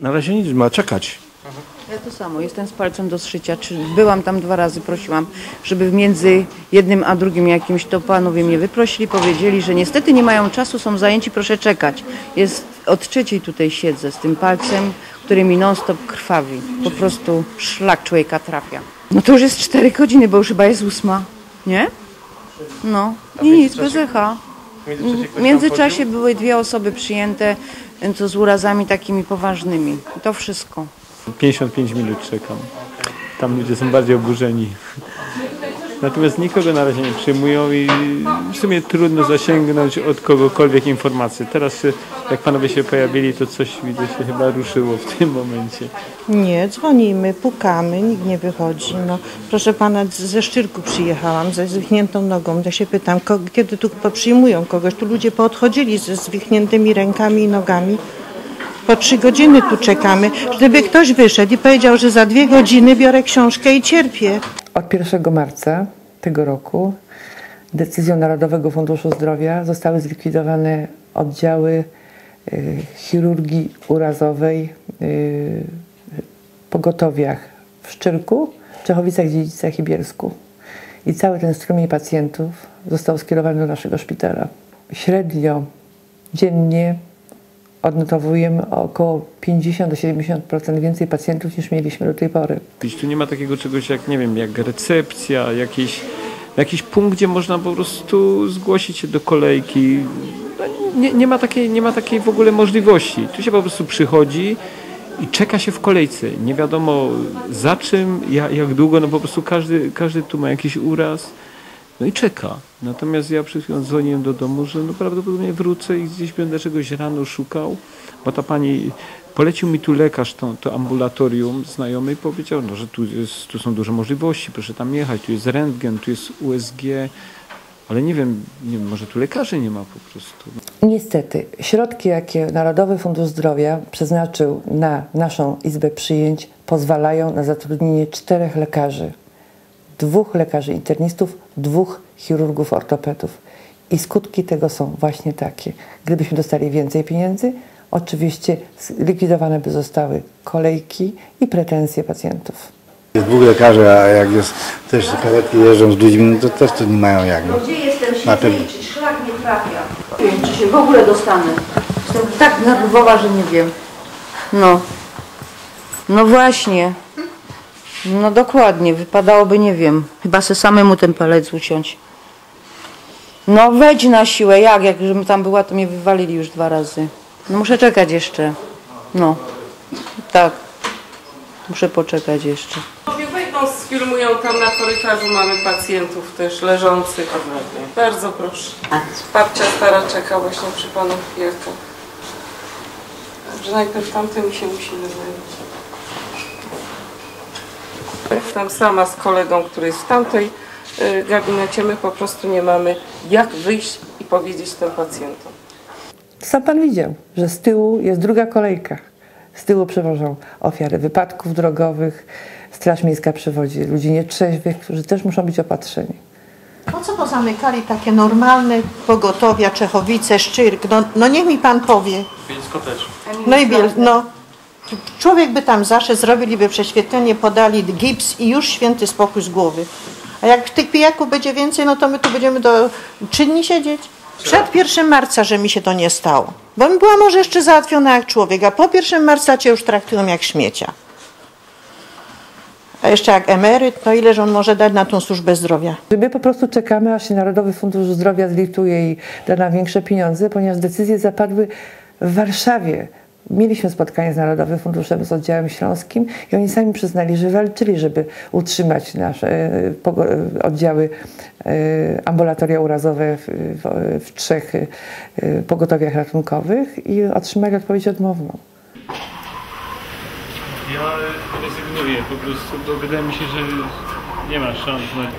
Na razie nic, ma czekać. Ja to samo, jestem z palcem do zszycia. Czy byłam tam dwa razy, prosiłam, żeby między jednym a drugim jakimś to panowie mnie wyprosili, powiedzieli, że niestety nie mają czasu, są zajęci, proszę czekać. Jest od trzeciej tutaj siedzę z tym palcem, który mi non-stop krwawi. Po prostu szlak człowieka trafia. No to już jest cztery godziny, bo już chyba jest ósma, nie? No, i nic, bez echa. W międzyczasie były dwie osoby przyjęte, to z urazami takimi poważnymi. To wszystko. 55 minut czekam. Tam ludzie są bardziej oburzeni. Natomiast nikogo na razie nie przyjmują i w sumie trudno zasięgnąć od kogokolwiek informacji. Teraz jak panowie się pojawili, to coś widzę się chyba ruszyło w tym momencie. Nie, dzwonimy, pukamy, nikt nie wychodzi. No, proszę pana, ze Szczyrku przyjechałam ze zwichniętą nogą. Ja się pytam, kiedy tu przyjmują kogoś? Tu ludzie poodchodzili ze zwichniętymi rękami i nogami. Po trzy godziny tu czekamy. Gdyby ktoś wyszedł i powiedział, że za dwie godziny biorę książkę i cierpię. Od 1 marca tego roku decyzją Narodowego Funduszu Zdrowia zostały zlikwidowane oddziały y, chirurgii urazowej y, pogotowiach w Szczyrku, Czechowicach, Dziedzicach i Bielsku. I cały ten strumień pacjentów został skierowany do naszego szpitala. Średnio dziennie odnotowujemy około 50 do 70% więcej pacjentów niż mieliśmy do tej pory. Tu nie ma takiego czegoś jak, nie wiem, jak recepcja, jakiś, jakiś punkt, gdzie można po prostu zgłosić się do kolejki. No, nie, nie, ma takiej, nie ma takiej w ogóle możliwości. Tu się po prostu przychodzi i czeka się w kolejce. Nie wiadomo za czym, jak, jak długo, no po prostu każdy, każdy tu ma jakiś uraz. No i czeka. Natomiast ja przed chwilą dzwoniłem do domu, że no prawdopodobnie wrócę i gdzieś będę czegoś rano szukał, bo ta pani polecił mi tu lekarz to, to ambulatorium znajomy i powiedział, no, że tu, jest, tu są duże możliwości, proszę tam jechać, tu jest rentgen, tu jest USG, ale nie wiem, nie wiem, może tu lekarzy nie ma po prostu. Niestety, środki, jakie Narodowy Fundusz Zdrowia przeznaczył na naszą Izbę Przyjęć, pozwalają na zatrudnienie czterech lekarzy. Dwóch lekarzy internistów, dwóch chirurgów ortopedów. I skutki tego są właśnie takie. Gdybyśmy dostali więcej pieniędzy, oczywiście zlikwidowane by zostały kolejki i pretensje pacjentów. Jest dwóch lekarzy, a jak jest też karetki jeżdżą z ludźmi, no to też to nie mają jak. No. Gdzie jestem siedzę i czy szlak nie trafia? Nie wiem, czy się w ogóle dostanę. Jestem tak nerwowa, że nie wiem. No. No właśnie. No dokładnie, wypadałoby, nie wiem, chyba se samemu ten palec uciąć. No wejdź na siłę, jak? Jak żebym tam była, to mnie wywalili już dwa razy. No muszę czekać jeszcze. No. Tak. Muszę poczekać jeszcze. Wejdą, sfilmują tam na korytarzu, mamy pacjentów też leżących. Bardzo proszę. Babcia stara czeka właśnie przy panu chwilkę. Także najpierw tamtym się musimy zająć. Jestem sama z kolegą, który jest w tamtej y, gabinecie. My po prostu nie mamy jak wyjść i powiedzieć tym pacjentom. Sam pan widział, że z tyłu jest druga kolejka. Z tyłu przewożą ofiary wypadków drogowych, Straż Miejska przewodzi ludzi nietrzeźwych, którzy też muszą być opatrzeni. Po co pozamykali takie normalne pogotowia, Czechowice, Szczyrk? No, no niech mi pan powie. No i Biel, no. Człowiek by tam zaszedł, zrobiliby prześwietlenie, podali gips i już święty spokój z głowy. A jak tych pijaków będzie więcej, no to my tu będziemy do trzy dni siedzieć. Przed 1 marca, że mi się to nie stało. Bo bym była może jeszcze załatwiona jak człowiek, a po 1 marca cię już traktują jak śmiecia. A jeszcze jak emeryt, no ileż on może dać na tą służbę zdrowia? My po prostu czekamy, aż się Narodowy Fundusz Zdrowia zlituje i da nam większe pieniądze, ponieważ decyzje zapadły w Warszawie. Mieliśmy spotkanie z Narodowym Funduszem, z oddziałem śląskim i oni sami przyznali, że walczyli, żeby utrzymać nasze e, e, oddziały e, ambulatoria urazowe w, w, w trzech pogotowiach ratunkowych i otrzymali odpowiedź odmowną. Ja rezygnuję po prostu, bo wydaje mi się, że nie ma szans na